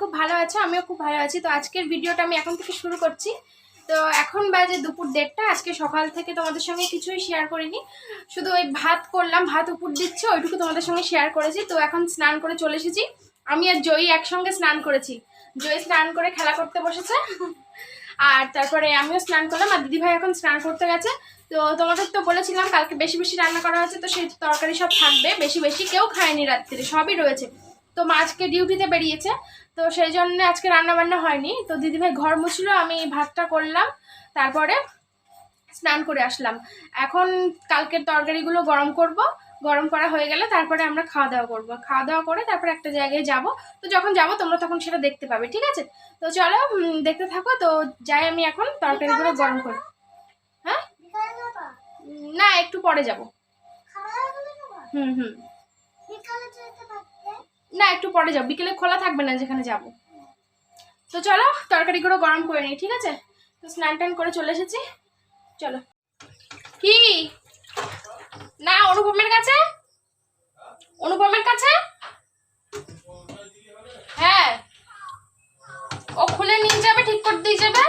খুব ভালো আছো, আমিও খুব ভালো আছি। তো আজকের ভিডিওটা আমি এখন থেকে শুরু করছি। তো এখন বাজে দুপুর দেড়টা, আজকে সকাল থেকে তোমাদের সঙ্গে কিছুই শেয়ার করিনি। শুধু ওই ভাত করলাম, ভাত উপর দিচ্ছে, ওইটুকু তোমাদের সঙ্গে শেয়ার করেছি। তো এখন স্নান করে চলে এসেছি। আমি আর জয়ী একসঙ্গে স্নান করেছি। জয়ী স্নান করে খেলা করতে বসেছে। আর তারপরে আমিও স্নান করলাম, আর দিদিভাই এখন স্নান করতে গেছে। তো তোমাদের তো বলেছিলাম, কালকে বেশি বেশি রান্না করা হয়েছে, তো সেই তরকারি সব থাকবে। বেশি বেশি কেউ খায়নি রাত্রিরে, সবই রয়েছে। তো মা আজকে ডিউটিতে বেরিয়েছে, তো সেই জন্য আজকে রান্না বান্না হয়নি। তো দিদিভাই ঘর মুছলো, আমি ভাতটা করলাম, তারপরে স্নান করে আসলাম। এখন কালকের তরকারিগুলো গরম করব, গরম করা হয়ে গেলে তারপরে আমরা খাওয়া দাওয়া করব। খাওয়া দাওয়া করে তারপরে একটা জায়গায় যাব। তো যখন যাব তোমরা তখন সেটা দেখতে পাবে, ঠিক আছে? তো চলো দেখতে থাকো, তো যাই আমি এখন তরকারিগুলো গরম করি। হ্যাঁ? না, একটু পরে যাব। হুম হুম। না, একটু পরে যাও বিকেলে খোলা থাকবে না, যেখানে যাব। তো চলো তরকারিগুলো গরম করে নিই, ঠিক আছে? তো স্নান টান করে চলে এসেছি। চলো। কি? না, অনুপমের কাছে? অনুপমের কাছে? হ্যাঁ। ও খুলে নিয়ে যাবে, ঠিক করে দিয়ে যাবে?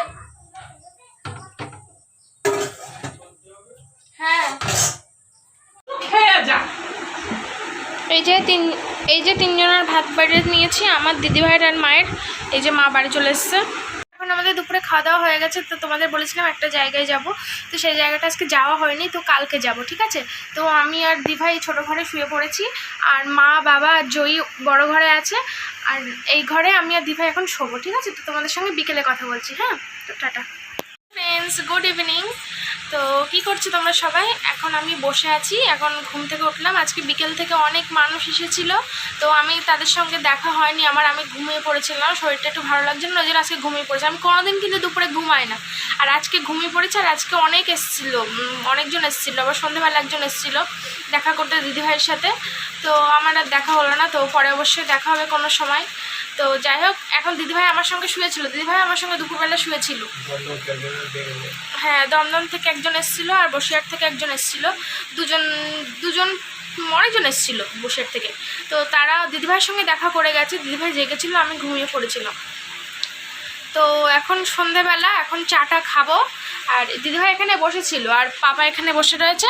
হ্যাঁ। এই যে তিন, এই যে তিনজনের ভাত বাড়ি নিয়েছি, আমার দিদিভাইয়ের আর মায়ের, এই যে মা বাড়ি চলে এসছে। এখন আমাদের দুপুরে খাওয়া দাওয়া হয়ে গেছে, তো তোমাদের বলেছিলাম একটা জায়গায় যাব। তো সেই জায়গাটা আজকে যাওয়া হয়নি, তো কালকে যাব, ঠিক আছে? তো আমি আর দিভাই ছোট ঘরে শুয়ে পড়েছি, আর মা, বাবা, আর জয়ী বড় ঘরে আছে, আর এই ঘরে আমি আর দিভাই এখন শোবো, ঠিক আছে? তো তোমাদের সঙ্গে বিকেলে কথা বলছি হ্যাঁ? তো টাটা। ফ্রেন্ডস গুড ইভিনিং তো কি করছ তোমরা সবাই? এখন আমি বসে আছি, এখন ঘুম থেকে উঠলাম। আজকে বিকেল থেকে অনেক মানুষ এসেছিল, তো আমি তাদের সঙ্গে দেখা হয়নি। আমার আমি ঘুমিয়ে পড়েছিলাম, শরীরটা একটু ভালো লাগছিল না, ওই আজকে ঘুমিয়ে পড়েছি। আমি কোনোদিন কিন্তু দুপুরে ঘুমাই না। আর আজকে ঘুমিয়ে পড়েছি, আর আজকে অনেক এসেছিল অনেকজন এসেছিল, আবার সন্ধ্যেবেলা একজন এসেছিল দেখা করতে দিদিভাইয়ের সাথে। তো আমার আর দেখা হলো না, তো পরে অবশ্যই দেখা হবে কোনো সময়। তো যাই হোক, এখন দিদিভাই আমার সঙ্গে শুয়েছিল। দিদিভাই আমার সঙ্গে দুপুরবেলা শুয়েছিল। হ্যাঁ দমদম থেকে একজন এসেছিল আর বসিরহাট থেকে একজন এসেছিল। দুজন দুজন, অনেকজন এসেছিল বসিরহাট থেকে। তো তারা দিদিভাইয়ের সঙ্গে দেখা করে গেছে। দিদিভাই জেগেছিল, আমি ঘুমিয়ে পড়েছিলাম। তো এখন সন্ধেবেলা, এখন চাটা খাব। আর দিদিভাই এখানে বসেছিল, আর পাপা এখানে বসে রয়েছে।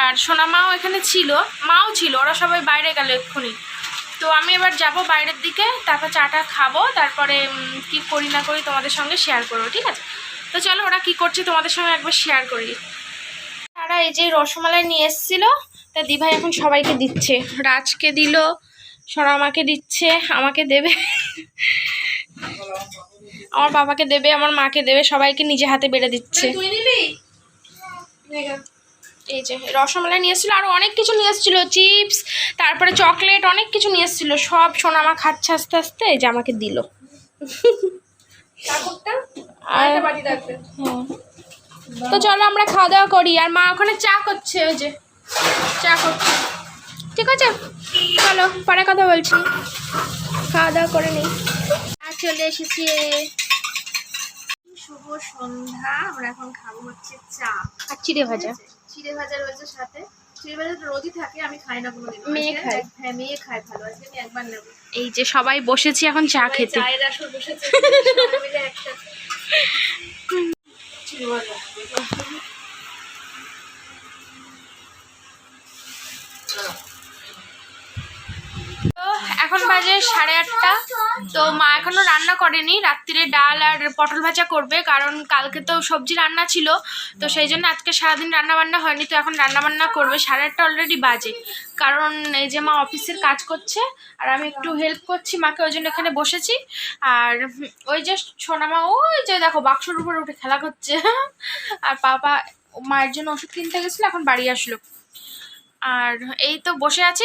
আর সোনা মাও এখানে ছিল, মাও ছিল, ওরা সবাই বাইরে গেল এক্ষুনি। তো আমি এবার যাব বাইরের দিকে, তারপর চাটা খাব, তারপরে কি করি না করি তোমাদের সঙ্গে শেয়ার করব, ঠিক আছে? তো চলো ওরা কি করছে তোমাদের সঙ্গে একবার শেয়ার করি। তারা এই যে রসমালাই নিয়ে এসেছিল, তা দিভাই এখন সবাইকে দিচ্ছে। রাজকে দিল সোনামাকে দিচ্ছে, আমাকে দেবে। আমার বাবাকে দেবে, আমার মাকে দেবে, সবাইকে নিজে হাতে বেড়ে দিচ্ছে। এই যে রসমালাই নিয়ে এসেছিল আরও অনেক কিছু নিয়ে এসেছিল চিপস তারপরে চকলেট অনেক কিছু নিয়ে এসেছিল। সব সোনা সোনামা খাচ্ছে আস্তে আস্তে এই যে আমাকে দিল। তো চলো আমরা খাওয়া দাওয়া করি আর মা ওখানে চা করছে ওই যে চা করছে। ঠিক আছে? চলো পরে কথা বলছি। খাওয়া দাওয়া করে নিই। আর চলে এসেছি। শুভ সন্ধ্যা আমরা এখন খাব হচ্ছে চা। আর চিড়ে ভাজা। চিড়ে ভাজা রয়েছে সাথে। চিড়ে ভাজা তো রোজই থাকে আমি খাই না কোনোদিন। মেয়ে খায়। হ্যাঁ মেয়ে খায় ভালো আজকে আমি একবার নেব। এই যে সবাই বসেছি এখন চা খেতে। চায়ের আসর বসেছে একসাথে চিড়ে ভাজা তো এখন বাজে সাড়ে আটটা। তো মা এখনও রান্না করেনি। রাত্রিরে ডাল আর পটল ভাজা করবে, কারণ কালকে তো সবজি রান্না ছিল। তো সেই জন্য আজকে সারাদিন রান্না বান্না হয়নি, তো এখন রান্না বান্না করবে। সাড়ে আটটা অলরেডি বাজে। কারণ এই যে মা অফিসের কাজ করছে, আর আমি একটু হেল্প করছি মাকে, ওই জন্য এখানে বসেছি। আর ওই যে সোনামা ওই যে দেখো, বাক্সর উপরে উঠে খেলা করছে। আর পাপা, মায়ের জন্য ওষুধ কিনতে গেছিল, এখন বাড়ি আসলো। আর এই তো বসে আছি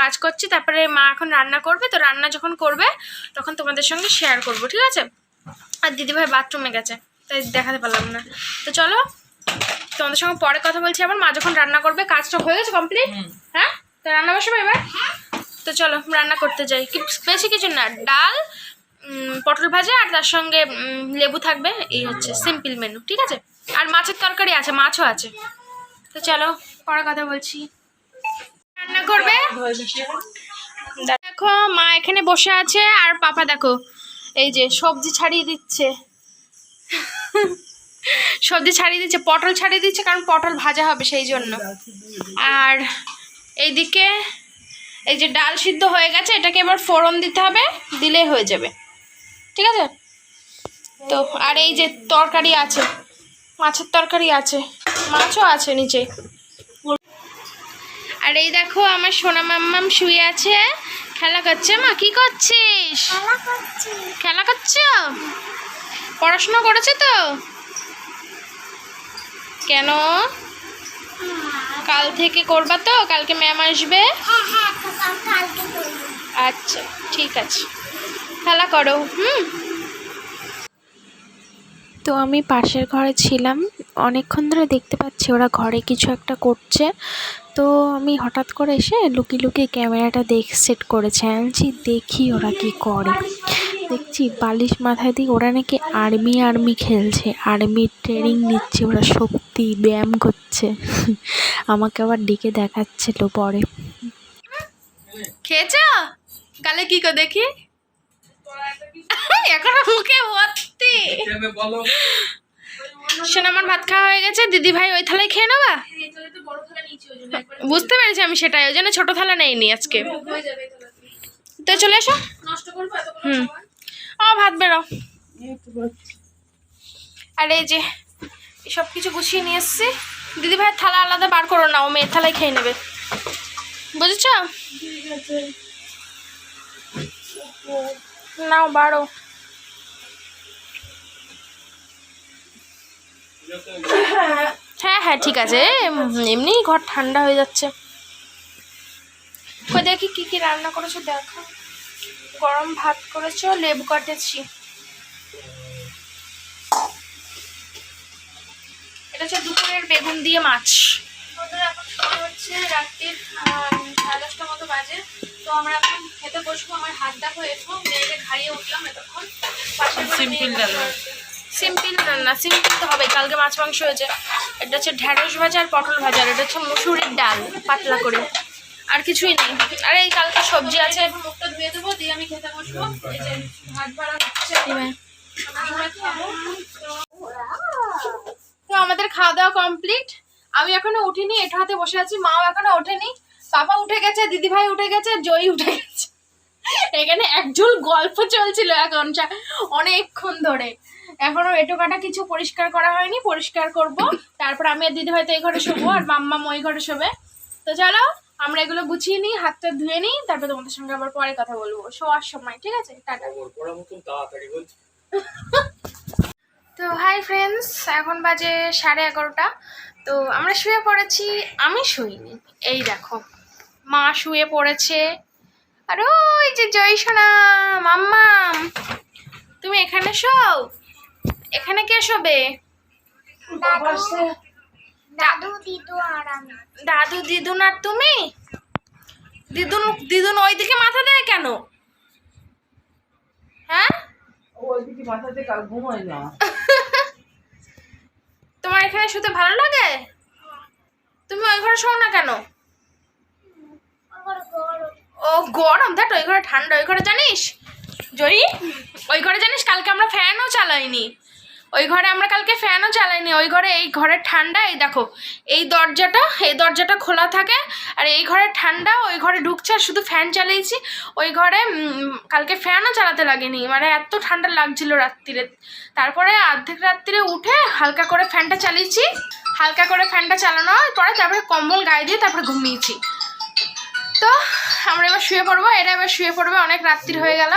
কাজ করছি তারপরে মা এখন রান্না করবে তো রান্না যখন করবে তখন তোমাদের সঙ্গে শেয়ার করব ঠিক আছে? আর দিদিভাই বাথরুমে গেছে তাই দেখাতে পারলাম না। তো চলো তোমাদের সঙ্গে পরে কথা বলছি আবার মা যখন রান্না করবে কাজটা হয়ে গেছে কমপ্লিট হ্যাঁ? তো রান্না বসাবো এবার? তো চলো রান্না করতে যাই। কি বেশি কিছু না ডাল পটল ভাজা আর তার সঙ্গে লেবু থাকবে এই হচ্ছে সিম্পল মেনু ঠিক আছে? আর মাছের তরকারি আছে মাছও আছে। তো চলো পরে কথা বলছি। রান্না করবে? দেখো, মা এখানে বসে আছে আর পাপা দেখো, এই যে সবজি ছাড়িয়ে দিচ্ছে। সবজি ছাড়িয়ে দিচ্ছে, পটল ছাড়িয়ে দিচ্ছে, কারণ পটল ভাজা হবে সেই জন্য। আর এইদিকে এই যে ডাল সিদ্ধ হয়ে গেছে, এটাকে এবার ফোড়ন দিতে হবে, দিলেই হয়ে যাবে। ঠিক আছে? তো, আর এই যে তরকারি আছে, মাছের তরকারি আছে, মাছও আছে নিচে। আর এই দেখো আমার সোনা মাম্মাম শুয়ে আছে। খেলা করছে মা কি করছিস? খেলা করছ। পড়াশোনা করেছে তো? কেন? কাল থেকে করবা তো? কালকে ম্যাম আসবে? আচ্ছা ঠিক আছে। খেলা করো হুম? তো আমি পাশের ঘরে ছিলাম। অনেকক্ষণ ধরে দেখতে পাচ্ছি ওরা ঘরে কিছু একটা করছে। তো আমি হঠাৎ করে এসে লুকিয়ে লুকিয়ে ক্যামেরাটা দেখ সেট করেছে। আনছি দেখি ওরা কি করে? দেখছি বালিশ মাথায় দিয়ে ওরা নাকি আর্মি আর্মি খেলছে। আর্মি ট্রেনিং নিচ্ছে ওরা শক্তি ব্যায়াম করছে। আমাকে আবার ডেকে দেখাচ্ছিল পরে। খেয়েছ? কালে কি কো দেখি। এখন মুখে ভর্তি। শোনো আমার ভাত খাওয়া হয়ে গেছে দিদি ভাই ওই থালায় খেয়ে নেবা? বুঝতে পেরেছি আমি সেটাই, ওই জন্য ছোটো থালা নেইনি আজকে। তো চলে এসো। হুম। ও, ভাত বেরো। আর এই যে সব কিছু গুছিয়ে নিয়ে এসছি। দিদি ভাইয়ের থালা আলাদা, বার করো না, ও মেয়ের থালায় খেয়ে নেবে। বুঝেছ? নাও বারো হ্যাঁ হ্যাঁ ঠিক আছে। এমনি ঘর ঠান্ডা হয়ে যাচ্ছে। কই দেখি কি কি রান্না করেছ দেখো। গরম ভাত করেছ লেবু কাটেছি। এটা হচ্ছে দুপুরের বেগুন দিয়ে মাছ। বন্ধুরা, এখন সময় হচ্ছে রাত্রির সাড়ে দশটা মতো বাজে। তো আমরা এখন খেতে বসবো আমার হাত দেখো এসো মেয়েকে খাইয়ে উঠলাম এতক্ষণ। পাশের। সিম্পল রান্না সিম্পল তো হবে কালকে মাছ মাংস হয়েছে। এটা হচ্ছে ঢ্যাঁড়স ভাজা আর পটল ভাজা আর এটা হচ্ছে মুসুরির ডাল পাতলা করে। আর কিছুই নেই। আর এই কালকে সবজি আছে। মুখটা ধুয়ে দেবো দিয়ে আমি খেতে বসবো। ভাত তো আমাদের খাওয়া দাওয়া কমপ্লিট। আমি এখনও উঠিনি এটা হাতে বসে আছি মাও এখনও ওঠেনি। পাপা উঠে গেছে দিদি ভাই উঠে গেছে জয়ী উঠে গেছে। এখানে একজুল গল্প চলছিল এখন অনেকক্ষণ ধরে। এখনও এটো কাটা কিছু পরিষ্কার করা হয়নি পরিষ্কার করব। তারপর আমি আর দিদি হয়তো এই ঘরে শোবো আর মাম্মা ওই ঘরে শোবে। তো চলো আমরা এগুলো গুছিয়ে নিই হাতটা ধুয়ে নিই তারপর তোমাদের সঙ্গে আবার পরে কথা বলব। শোয়ার সময় ঠিক আছে? টাটা। তো হাই ফ্রেন্ডস এখন বাজে সাড়ে এগারোটা। তো আমরা শুয়ে পড়েছি আমি শুইনি। এই দেখো মা শুয়ে পড়েছে। আর ওই যে জয় সোনা মাম্মাম তুমি এখানে শোও? এখানে কে শোবে? দাদু দিদু আর আমি। দাদু দিদুন আর তুমি? দিদুন দিদুন ওইদিকে মাথা দেয় কেন? হ্যাঁ? ওইদিকে মাথাতে কাল ঘুমায় না। তোমার এখানে শুতে ভালো লাগে? তুমি ওই ঘরে শোও না কেন? ও গরম দেখ ওই ঘরে ঠান্ডা ওই ঘরে জানিস? জয়ী ওই ঘরে জানিস কালকে আমরা ফ্যানও চালাইনি। ওই ঘরে আমরা কালকে ফ্যানও চালাইনি, ওই ঘরে এই ঘরের ঠান্ডা, এই দেখো, এই দরজাটা এই দরজাটা খোলা থাকে, আর এই ঘরে ঠান্ডা, ওই ঘরে ঢুকছে, আর শুধু ফ্যান চালিয়েছি, ওই ঘরে কালকে ফ্যানও চালাতে লাগেনি মানে এত ঠান্ডা লাগছিল রাত্রিরে। তারপরে অর্ধেক রাত্রিরে উঠে হালকা করে ফ্যানটা চালিয়েছি, হালকা করে ফ্যানটা চালানোর পরে তারপরে কম্বল গায়ে দিয়ে তারপরে ঘুমিয়েছি। তো, আমরা এবার শুয়ে পড়ব, এরা এবার শুয়ে পড়বে, অনেক রাত্রির হয়ে গেল।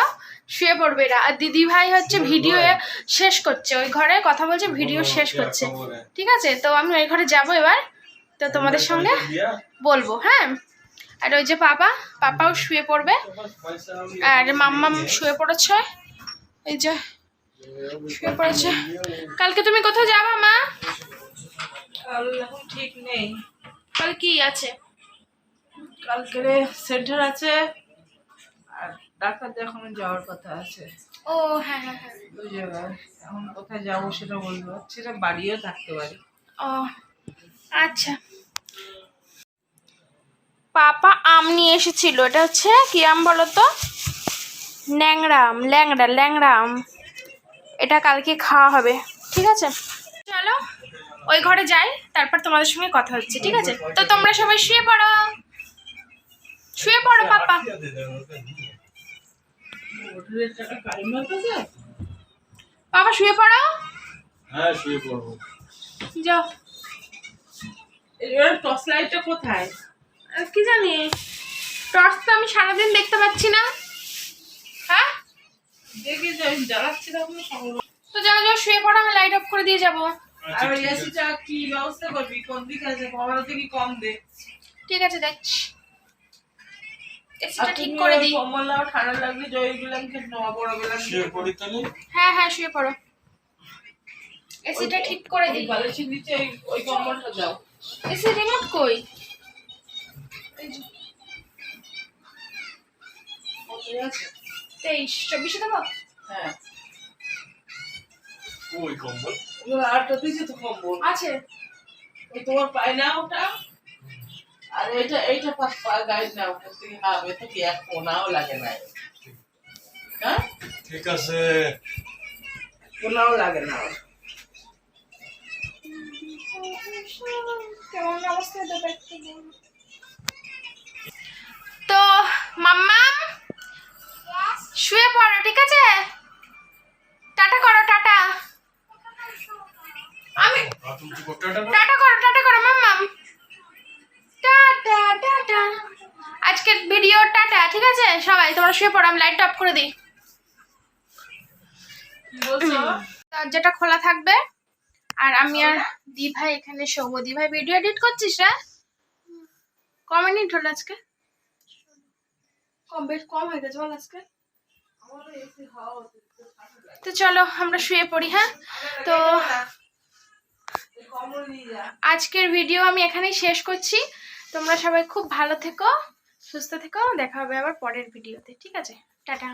শুয়ে পড়বে এরা। আর দিদি ভাই হচ্ছে ভিডিও শেষ করছে। ওই ঘরে কথা বলছে ভিডিও শেষ করছে। ঠিক আছে? তো আমি ওই ঘরে যাব এবার। তো তোমাদের সঙ্গে বলব হ্যাঁ? আর ওই যে পাপা পাপাও শুয়ে পড়বে। আর মাম্মাম শুয়ে পড়েছে। এই যে শুয়ে পড়েছে। কালকে তুমি কোথাও যাবা মা? ঠিক নেই। কাল কি আছে? কালকে সেন্টার আছে। ডাক্তার দেখানো যাওয়ার কথা আছে। ও হ্যাঁ হ্যাঁ হ্যাঁ। এখন কোথায় যাব সেটা বলব। সেটা বাড়িও থাকতে পারি। ও আচ্ছা। পাপা আম নিয়ে এসেছিল এটা হচ্ছে কি আম বলো তো? ন্যাংরাম ল্যাংড়া ল্যাংরাম এটা কালকে খাওয়া হবে ঠিক আছে? চলো ওই ঘরে যাই তারপর তোমাদের সঙ্গে কথা হচ্ছে ঠিক আছে? তো তোমরা সবাই শুয়ে পড়ো। শুয়ে পড়ো পাপা। বাবা শুয়ে পড়ো। হ্যাঁ শুয়ে পড়ব। যাও। এবার টর্চ লাইটটা কোথায়? আর কি জানি। টর্চ তো আমি সারাদিন দেখতে পাচ্ছি না। হ্যাঁ? দেখে যাই জ্বালাচ্ছি তখন তো যাও যাও শুয়ে পড়ো আমি লাইট অফ করে দিয়ে যাব। আর ওই এসিটা কি ব্যবস্থা করবি? কোন দিকে আছে? ভালো থেকে কম দে। ঠিক আছে দেখছি। এসিটা ঠিক করে দিই। কম্বল ঠান্ডা লাগলে জয় নেওয়া বড় শুয়ে পড়ি তাহলে? হ্যাঁ হ্যাঁ শুয়ে পড়ো। এসিটা ঠিক করে দিই। বালিশের নিচে ওই- ওই কম্বলটা দাও এসি রিমোট কই? আছে? তেইশ চব্বিশে দেবো? হ্যাঁ। ওই কম্বল ওগুলো দিয়েছে তো কম্বল আছে। তোমার পায় না ওটা আর এটা এইটা পাশ পা গাইড না ওটা থেকে হবে তো কি এক কোনাও লাগে না হ্যাঁ ঠিক আছে কোনাও লাগে না ওর। কেমন অবস্থা দেবো একটু শুয়ে পড়ো আমি লাইট অফ করে দিই। দরজাটা খোলা থাকবে। আর আমি আর দি ভাই এখানে শোবো। দি ভাই ভিডিও এডিট করছিস রে ক মিনিট হলো আজকে? কম বেশ কম হয়ে গেছে বল আজকে। তো চলো আমরা শুয়ে পড়ি হ্যাঁ? তো আজকের ভিডিও আমি এখানেই শেষ করছি। তোমরা সবাই খুব ভালো থেকো। সুস্থ থেকো দেখা হবে আবার পরের ভিডিওতে ঠিক আছে? টাটা।